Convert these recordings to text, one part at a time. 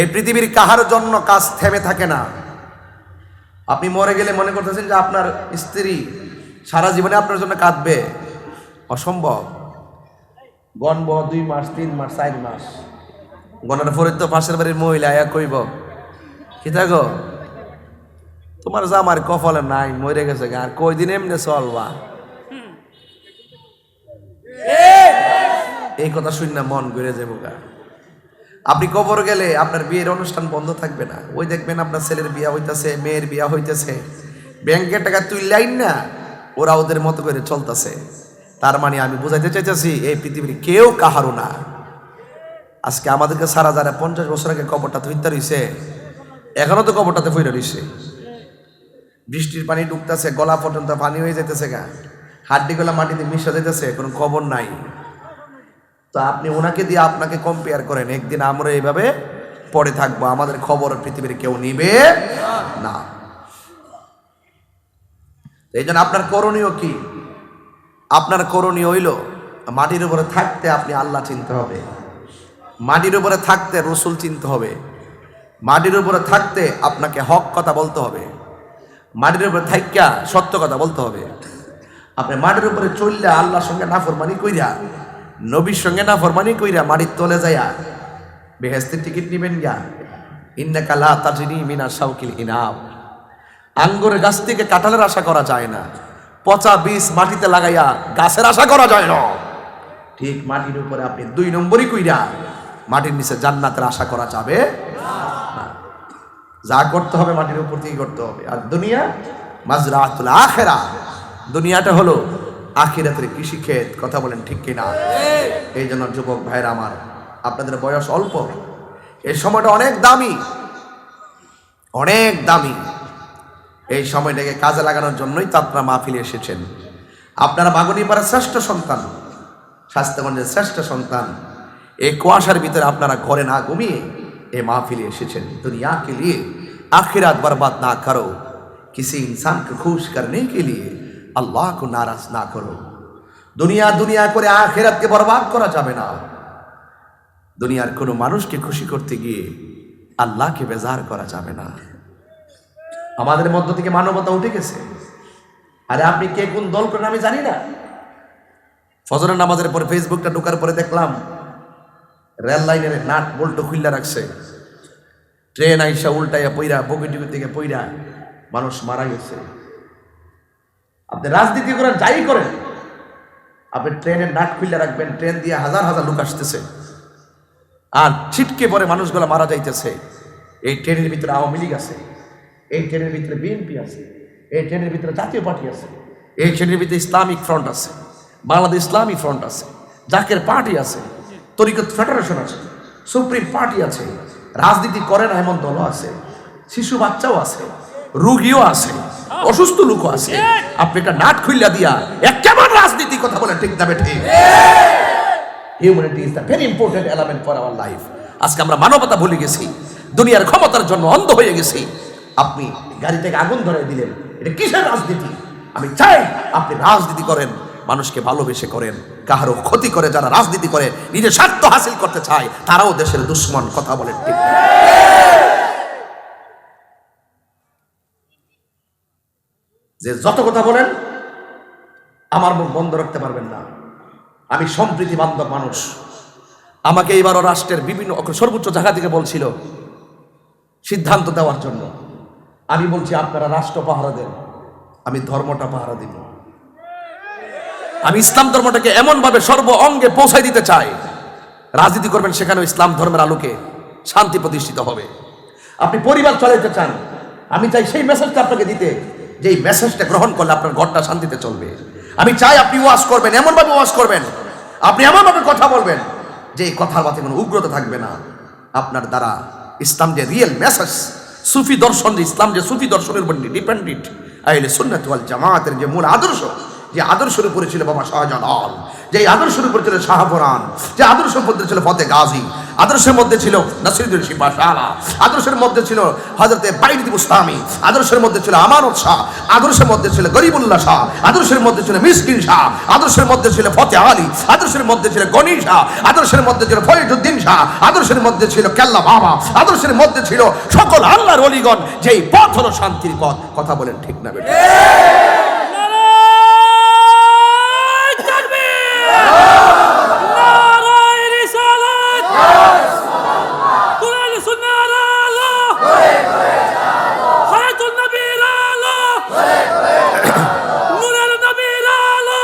এই পৃথিবীর কাহার জন্য কাজ থেমে থাকে না। আপনি মরে গেলে মনে করতেছেন যে আপনার স্ত্রী সারা জীবনে আপনার জন্য কাঁদবে। অসম্ভব। গণব দুই মাস তিন মাস চার মাস। গণার পরে তো পাশের বাড়ির মহিলা এক কইব। কি থাকো? তোমার জামার কপালে নাই মরে গেছে গা, আর কই দিন এমনি চলবা? এই কথা শুন না মন ঘুরে যাব গা। আপনি কবর গেলে আপনার বিয়ের অনুষ্ঠান বন্ধ থাকবে না। ওই দেখবেন আপনার ছেলের বিয়া হইতেছে, মেয়ের বিয়া হইতেছে। ব্যাংকের টাকা তুই লাইন না, ওরা ওদের মতো করে চলতেছে। তার মানে আমি বুঝাইতে চাইতেছি, এই পৃথিবীর কেউ কাহারও না। আজকে আমাদেরকে সারা যারা পঞ্চাশ বছর আগে কবরটা থইতে রইছে এখনও তো কবরটাতে ফইরা রইছে। বৃষ্টির পানি ঢুকতেছে গলা পর্যন্ত পানি হয়ে যাইতেছে গা। হাড্ডি গলা মাটিতে মিশা যাইতেছে, কোনো কবর নাই। তো আপনি ওনাকে দিয়ে আপনাকে কম্পেয়ার করেন, একদিন আমরা এইভাবে পড়ে থাকব, আমাদের খবর পৃথিবীর কেউ নিবে না। এই জন্য আপনার করণীয় কি? আপনার করণীয় হইল, মাটির উপরে থাকতে আপনি আল্লাহ চিনতে হবে। মাটির উপরে থাকতে রসুল চিনতে হবে। মাটির উপরে থাকতে আপনাকে হক কথা বলতে হবে। মাটির উপরে থাইকা সত্য কথা বলতে হবে। আপনি মাটির উপরে চললে আল্লাহর সঙ্গে নাফরমানি কইরা নবীর সঙ্গে নাফরমানি কইরা মাটির তলে যায়া বেহেস্তের টিকিট নিবেন গা ইন্নাকা লা তাজরি মিনা শাউকিল ইনাব আঙ্গুরের গাছ থেকে কাঁঠালের আশা করা যায় না, পচা বীজ মাটিতে লাগাইয়া গাছের আশা করা যায় না। ঠিক মাটির উপরে আপনি দুই নম্বরই কইরা মাটির নিচে জান্নাতের আশা করা যাবে যা করতে হবে মাটির উপর থেকে করতে হবে? আর দুনিয়া মাজরাতুল আখেরা দুনিয়াটা হলো আখিরাতের কৃষিক্ষেত কথা বলেন ঠিক কিনা? হ্যাঁ। এই জন্য যুবক ভাইরা আমার আপনাদের বয়স অল্প। এই সময়টা অনেক দামি। অনেক দামি। এই সময়টাকে কাজে লাগানোর জন্যই তো আপনারা মাহফিলে এসেছেন। আপনারা বাগনিপাড়ার শ্রেষ্ঠ সন্তান স্বাস্থ্যগঞ্জের শ্রেষ্ঠ সন্তান। এই কুয়াশার ভিতরে আপনারা ঘরে না ঘুমিয়ে এ মাহফিলে এসেছেন। দুনিয়াকে লিয়ে আখিরাত বরবাদ না করো। কিসি ইনসানকে খুশ করনে কে লিয়ে আল্লাহকে নারাজ না করো। দুনিয়া দুনিয়া করে আখেরাতকে বরবাদ করা যাবে না। দুনিয়ার কোনো মানুষকে খুশি করতে গিয়ে আল্লাহকে বেজার করা যাবে না। আমাদের মধ্য থেকে মানবতা উঠে গেছে। আরে আপনি কে কোন দল করেন আমি জানি না। ফজরের নামাজের পর ফেসবুকটা ঢোকার পরে দেখলাম, রেল লাইনের নাট বোল্ট খুললা রাখছে। ট্রেন আইসা উল্টাইয়া পইরা বগি থেকে পইরা মানুষ মারা গেছে। আপনি রাজনীতি করেন যাই করেন, আপনি ট্রেনের নাট খুললা রাখবেন, ট্রেন দিয়ে হাজার হাজার লোক আসতেছে। আর ছিটকে পরে মানুষগুলো মারা যাইতেছে। এই ট্রেনের ভিতরে আওয়ামী লীগ আছে, এই ট্রেনের ভিতরে বিএনপি আছে, এই ট্রেনের ভিতরে জাতীয় পার্টি আছে, এই ট্রেনের ভিতরে ইসলামিক ফ্রন্ট আছে, বাংলাদেশ ইসলামী ফ্রন্ট আছে, জাকের পার্টি আছে, তরিকত ফেডারেশন আছে, সুপ্রিম পার্টি আছে, রাজনীতি করে না এমন দলও আছে, শিশু বাচ্চাও আছে, রুগীও আছে। অসুস্থ লোকও আছে। আপনি একটা নাট খুললা দিয়া এক কেমন রাজনীতি কথা বলে ঠিক না বেঠে? Humanity is the very important element for our life আজকে আমরা মানবতা ভুলে গেছি। দুনিয়ার ক্ষমতার জন্য অন্ধ হয়ে গেছি। আপনি গাড়ি থেকে আগুন ধরে দিলেন। এটা কিসের রাজনীতি? আমি চাই আপনি রাজনীতি করেন মানুষকে ভালোবেসে করেন কাহারও ক্ষতি করে যারা রাজনীতি করে নিজের স্বার্থ হাসিল করতে চায় তারাও দেশের দুশ্মন কথা বলেন ঠিক যে যত কথা বলেন, আমার মুখ বন্ধ রাখতে পারবেন না। আমি সম্প্রীতি বান্ধব মানুষ। আমাকে এইবারও রাষ্ট্রের বিভিন্ন সর্বোচ্চ জায়গা থেকে বলছিল, সিদ্ধান্ত দেওয়ার জন্য। আমি বলছি, আপনারা রাষ্ট্র পাহারা দেন। আমি ধর্মটা পাহারা দিব। আমি ইসলাম ধর্মটাকে এমনভাবে সর্ব অঙ্গে পৌঁছাই দিতে চাই। রাজনীতি করবেন সেখানেও ইসলাম ধর্মের আলোকে শান্তি প্রতিষ্ঠিত হবে। আপনি পরিবার চালাইতে চান। আমি চাই সেই মেসেজটা আপনাকে দিতে। যে এই মেসেজটা গ্রহণ করলে আপনার ঘরটা শান্তিতে চলবে। আমি চাই আপনি ওয়াশ করবেন, এমনভাবে ওয়াশ করবেন। আপনি এমনভাবে কথা বলবেন যে এই কথার মাথায় কোনো উগ্রতা থাকবে না। আপনার দ্বারা ইসলাম যে রিয়েল মেসেজ সুফি দর্শন যে ইসলাম যে সুফি দর্শনের উপর ডিপেন্ডেন্ট আইলে সুন্নাত ওয়াল জামাতের যে মূল আদর্শ যে আদর্শের উপরে ছিল বাবা শাহজালাল যে আদর্শের উপরে ছিল শাহপুরান যে আদর্শের মধ্যে ছিল ফতে গাজী আদর্শের মধ্যে ছিল নাসিরুদ্দিন শিপা শাহলা আদর্শের মধ্যে ছিল হজরতে বাইরদি মুস্তামি আদর্শের মধ্যে ছিল আমানত শাহ আদর্শের মধ্যে ছিল গরিবুল্লাহ শাহ আদর্শের মধ্যে ছিল মিসকিন শাহ আদর্শের মধ্যে ছিল ফতে আলী আদর্শের মধ্যে ছিল গনি শাহ আদর্শের মধ্যে ছিল ফরিদুদ্দিন শাহ আদর্শের মধ্যে ছিল কেল্লা বাবা আদর্শের মধ্যে ছিল সকল আল্লাহর অলিগণ যেই পথ হলো শান্তির পথ কথা বলেন ঠিক না বেটা নারায় তাকবীর নারায় রিসালাত কুরআন সুন্নাহর আলো হায়াতুন নবীর আলো নূরের নবীর আলো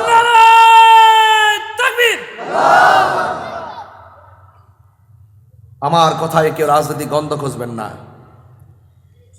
নারায় তাকবীর আমার কথায় কেউ রাজনৈতিক গন্ধ খুঁজবেন না।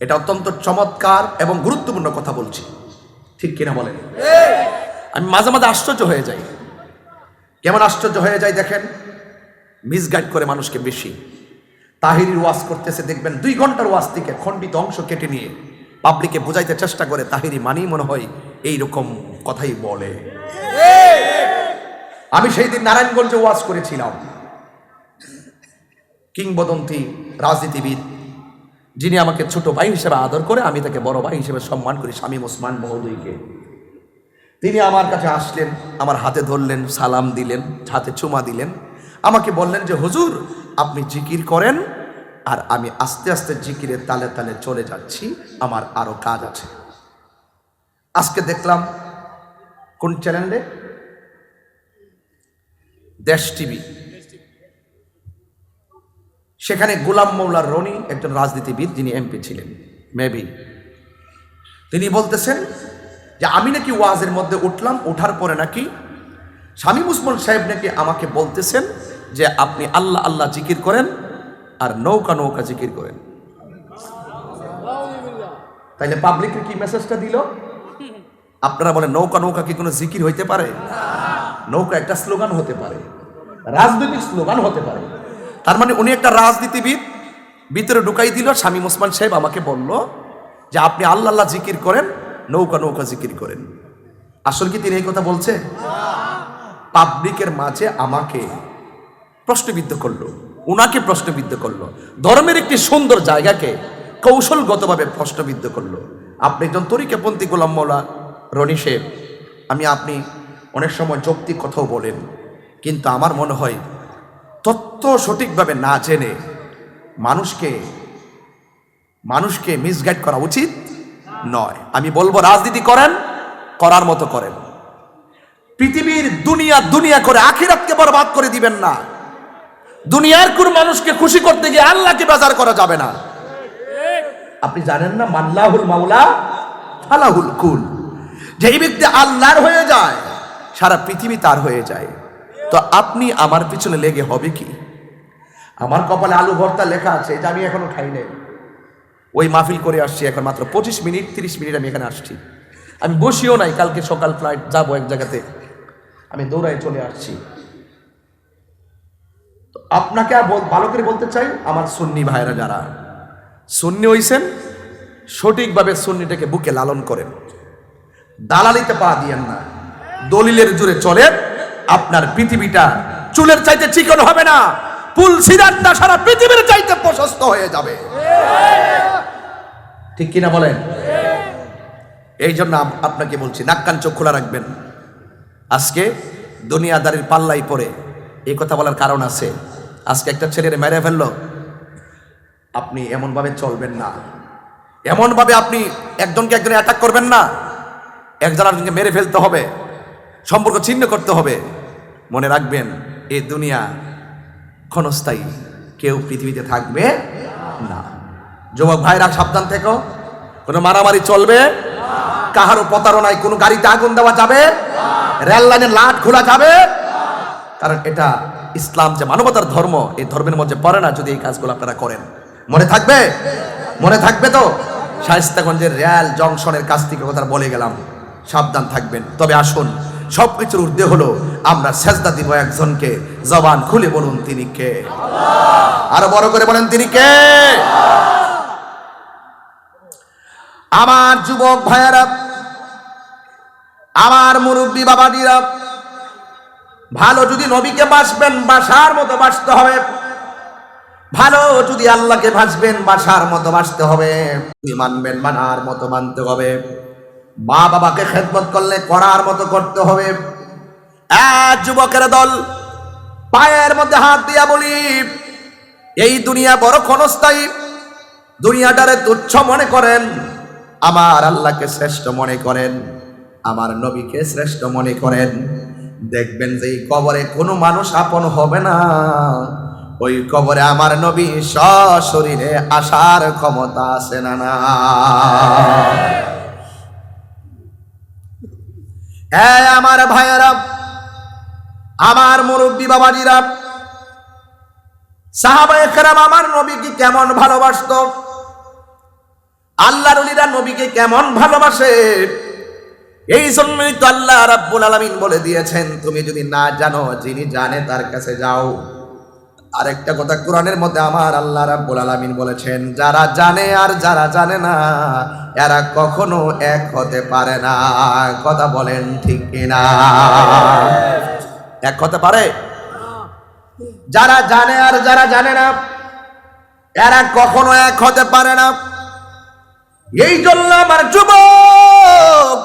এটা অত্যন্ত চমৎকার এবং গুরুত্বপূর্ণ কথা বলছি। ঠিক কিনা বলেন? আমি মাঝে মাঝে আশ্চর্য হয়ে যাই। কেমন আশ্চর্য হয়ে যায় দেখেন? মিসগাইড করে মানুষকে বেশি। তাহিরির ওয়াজ করতেছে দেখবেন দুই ঘণ্টার ওয়াজ থেকে খণ্ডিত অংশ কেটে নিয়ে পাবলিকে বোঝাইতে চেষ্টা করে তাহিরি মানেই মনে হয় এই রকম কথাই বলে। আমি সেই দিন নারায়ণগঞ্জে ওয়াজ করেছিলাম। কিংবদন্তি রাজনীতিবিদ, যিনি আমাকে ছোট ভাই হিসেবে আদর করে আমি তাকে বড় ভাই হিসেবে সম্মান করি, স্বামী ওসমান মহোদয়কে। তিনি আমার কাছে আসলেন, আমার হাতে ধরলেন, সালাম দিলেন, হাতে চুমা দিলেন। আমাকে বললেন যে, হুজুর, আপনি জিকির করেন আর আমি আস্তে আস্তে জিকিরের তালে তালে চলে যাচ্ছি, আমার আরও কাজ আছে। আজকে দেখলাম, কোন চ্যানেলে দেশ টিভি। সেখানে গোলাম মৌলার রনি একজন রাজনীতিবিদ, যিনি এমপি ছিলেন মেবি তিনি বলতেছেন যে, আমি নাকি ওয়াজের মধ্যে উঠলাম ওঠার পরে নাকি স্বামী মুসমান সাহেব নাকি আমাকে বলতেছেন যে, আপনি আল্লাহ আল্লাহ জিকির করেন আর নৌকা নৌকা জিকির করেন। তাইলে পাবলিকের কি মেসেজটা দিল? আপনারা বলেন, নৌকা নৌকা কি কোনো জিকির হইতে পারে? নৌকা একটা স্লোগান হতে পারে, রাজনৈতিক স্লোগান হতে পারে। তার মানে উনি একটা রাজনীতিবিদ। ভিতরে ঢুকাই দিল, স্বামী মুসমান সাহেব আমাকে বলল যে, আপনি আল্লাহ আল্লাহ জিকির করেন, নৌকা নৌকা জিকির করেন। আসল কি তিনি এই কথা বলছে? পাবলিকের মাঝে আমাকে প্রশ্নবিদ্ধ করল। উনাকে প্রশ্নবিদ্ধ করল। ধর্মের একটি সুন্দর জায়গাকে কৌশলগতভাবে প্রশ্নবিদ্ধ করল। আপনি একজন তরিকাপন্থী গোলাম মৌলা রনি আমি, আপনি অনেক সময় যৌক্তিক কথাও বলেন, কিন্তু আমার মনে হয় তত্ত্ব সঠিকভাবে না জেনে মানুষকে মানুষকে মিসগাইড করা উচিত নয়। আমি বলব, রাজনীতি করেন, করার মতো করেন। পৃথিবীর দুনিয়া দুনিয়া করে আখিরাতকে বরবাদ করে দিবেন না। দুনিয়ার কোন মানুষকে খুশি করতে গিয়ে আল্লাহকে বাজার করা যাবে না। আপনি জানেন না মাল্লাহুল মাওলা, ফালাহুল কুল। যেই ব্যক্তি আল্লাহর হয়ে যায়, সারা পৃথিবী তার হয়ে যায়। তো আপনি আমার পিছনে লেগে হবে কি? আমার কপালে আলু ভর্তা লেখা আছে, এটা আমি এখনও খাই নাই। ওই মাহফিল করে আসছি এখন মাত্র পঁচিশ মিনিট, তিরিশ মিনিট আমি এখানে আসছি। আমি বসিও নাই, কালকে সকাল ফ্লাইট যাব এক জায়গাতে। আমি দৌড়ায় চলে আসছি। আপনাকে ভালো করে বলতে চাই, আমার সুন্নি ভাইরা যারা, সুন্নি হইছেন, সঠিকভাবে সুন্নিটাকে বুকে লালন করেন। দালালিতে পা দিয়েন না। দলিলের জুড়ে চলে আপনার পৃথিবীটা চুলের চাইতে চিকন হবে না। পুল সিরাতটা সারা পৃথিবীর চাইতে প্রশস্ত হয়ে যাবে। ঠিক কিনা বলেন? এই জন্য আপ- আপনাকে বলছি, নাক কান চোখ খোলা রাখবেন। আজকে দুনিয়াদারির পাল্লাই পড়ে এই কথা বলার কারণ আছে। আজকে একটা ছেলের মেরে ফেলল। আপনি এমনভাবে চলবেন না। এমনভাবে আপনি একজনকে একজনে অ্যাটাক করবেন না। একজন আরেকজনকে মেরে ফেলতে হবে। সম্পর্ক ছিন্ন করতে হবে। মনে রাখবেন এই দুনিয়া ক্ষণস্থায়ী। কেউ পৃথিবীতে থাকবে না। যুবক ভাইরা, সাবধান থেকো। কোনো মারামারি চলবে। কাহারও প্রতারণায় কোনো গাড়িতে আগুন দেওয়া যাবে। রেল লাইনে লাট খোলা যাবে। কারণ এটা ইসলাম যে মানবতার ধর্ম, এই ধর্মের মধ্যে পড়ে না যদি এই কাজগুলো আপনারা করেন। মনে থাকবে? মনে থাকবে তো? শায়স্তাগঞ্জের রেল জংশনের কাছ থেকে কথা বলে গেলাম। সাবধান থাকবেন। তবে আসুন। সব কিছুর ঊর্ধ্বে হলো, আমরা সেজদা দিব একজনকে। জবান খুলে বলুন তিনি কে? আরও বড় করে বলেন তিনি কে? আমার যুবক ভাইয়ারা, আমার মুরব্বী বাবাজিরা, ভালো যদি নবীকে বাসবেন, বাসার মতো বাসতে হবে। ভালো যদি আল্লাহকে ভাসবেন বাসার মতো বাসতে হবে। মানবেন, মানার মতো মানতে হবে। মা বাবাকে খেদমত করলে করার মতো করতে হবে। এক যুবকের দল পায়ের মধ্যে হাত দিয়া বলি, এই দুনিয়া বড় ক্ষণস্থায়ী। দুনিয়াটারে তুচ্ছ মনে করেন, আমার আল্লাহকে শ্রেষ্ঠ মনে করেন, আমার নবীকে শ্রেষ্ঠ মনে করেন। দেখবেন যে এই কবরে কোনো মানুষ আপন হবে না। ওই কবরে আমার নবী সশরীরে আসার ক্ষমতা আছে না না? হ্যাঁ আমার ভাইয়েরা, আমার মুরব্বী বাবাজিরা সাহাবায়াম আমার নবীকে কেমন ভালোবাসত? আল্লাহ রলিরা নবীকে কেমন ভালোবাসে? এই জন্যই তো আল্লাহ রাব্বুল আলামিন বলে দিয়েছেন, তুমি যদি না জানো, যিনি জানে তার কাছে যাও। আরেকটা কথা কোরআনের মধ্যে আমার আল্লাহ রাব্বুল আলামিন বলেছেন, যারা জানে আর যারা জানে না, এরা কখনো এক হতে পারে না। কথা বলেন ঠিক কিনা? এক হতে পারে? যারা জানে আর যারা জানে না, এরা কখনো এক হতে পারে না। এই জন্য আমার যুবক,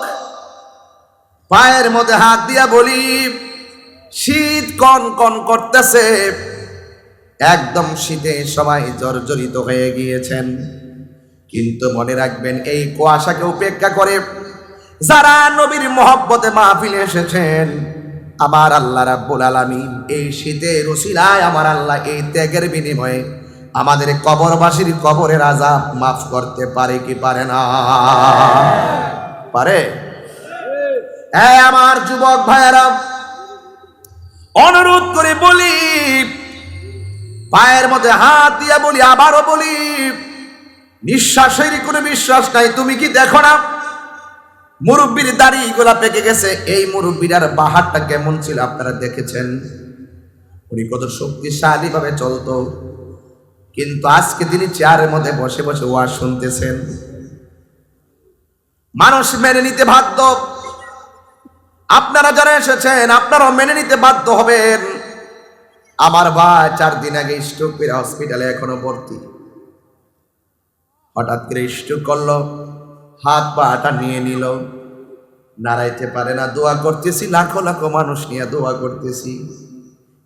পায়ের মধ্যে হাত দিয়া বলি, শীত কন কন করতেছে। একদম শীতে সবাই জর্জরিত হয়ে গিয়েছেন। কিন্তু মনে রাখবেন, এই কুয়াশাকে উপেক্ষা করে যারা নবীর মহব্বতে মাহফিলে এসেছেন, আমার আল্লাহ রাব্বুল আলামিন এই শীতে রসিলায় আমার আল্লাহ এই ত্যাগের বিনিময়ে আমাদের কবরবাসীর কবরের আজাব মাফ করতে পারে কি পারে না? পারে? হ্যাঁ আমার যুবক ভাইয়েরা, অনুরোধ করে বলি পায়ের মধ্যে হাত দিয়া বলি, আবারও বলি, নিঃশ্বাসের কোনো বিশ্বাস নাই, তুমি কি দেখো না? মুরব্বীর দাড়ি গোলা পেকে গেছে, এই মুরব্বীর আর বাহারটা কেমন ছিল আপনারা দেখেছেন? উনি কত শক্তিশালী ভাবে চলতো। কিন্তু আজকে তিনি চেয়ারের মধ্যে বসে বসে ওয়াজ শুনতেছেন। মানুষ মেনে নিতে বাধ্য। আপনারা যারা এসেছেন, আপনারাও মেনে নিতে বাধ্য হবেন। আমার ভাই চার দিন আগে স্ট্রোক করে হসপিটালে এখনও ভর্তি। হঠাৎ করে স্ট্রোক করল, হাত পাটা নিয়ে নিল। নাড়াইতে পারে না, দোয়া করতেছি, লাখো লাখো মানুষ নিয়ে দোয়া করতেছি।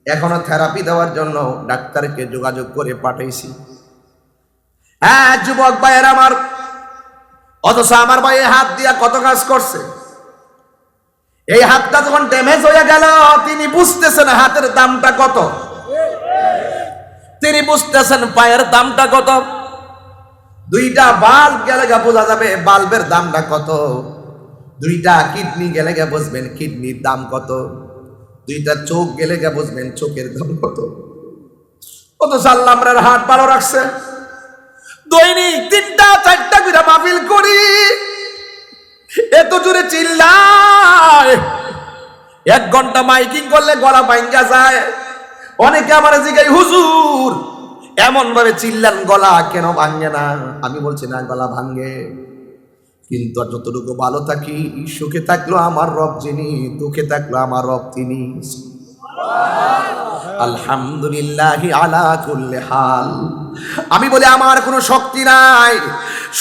এখনও থেরাপি দেওয়ার জন্য ডাক্তারকে যোগাযোগ করে পাঠাইছি। হ্যাঁ যুবক ভাইয়ের আমার, অথচ আমার ভাই হাত দিয়া কত কাজ করছে? এই হাতটা যখন ড্যামেজ হয়ে গেল, তিনি বুঝতেছেন হাতের দামটা কত। তিনি বুঝতেছেন পায়ের দামটা কত। দুইটা বাল্ব গেলে গা বোঝা যাবে বাল্বের দামটা কত। দুইটা কিডনি গেলে গা বুঝবেন কিডনির দাম কত। দুইটা চোখ গেলে গা বুঝবেন চোখের দাম কত। কত সাল্লাহ আমরা হাত ভালো রাখছে। দৈনিক তিনটা, চারটা করে করি। এত জোরে চিল্লায়। এক ঘণ্টা মাইকিং করলে গলা ভাঙ্গা যায়। অনেকে আমার জিগাই হুজুর এমন ভাবে চিল্লান, গলা কেন ভাঙ্গে না? আমি বলছি, না, গলা ভাঙ্গে। কিন্তু আর যতটুকু ভালো থাকি, সুখে থাকল আমার রব যিনি, দুঃখে থাকল আমার রব তিনি। আলহামদুলিল্লাহ আলা কুল্লি হাল। আমি বলি, আমার কোনো শক্তি নাই।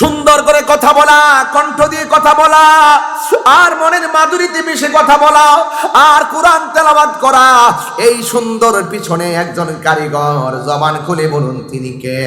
সুন্দর করে কথা বলা, কণ্ঠ দিয়ে কথা বলা, আর মনের মাধুরীতে মিশে কথা বলা, আর কোরআন তেলাবাদ করা। এই সুন্দর পিছনে একজন কারিগর, জবান খুলে বলুন, তিনি কে?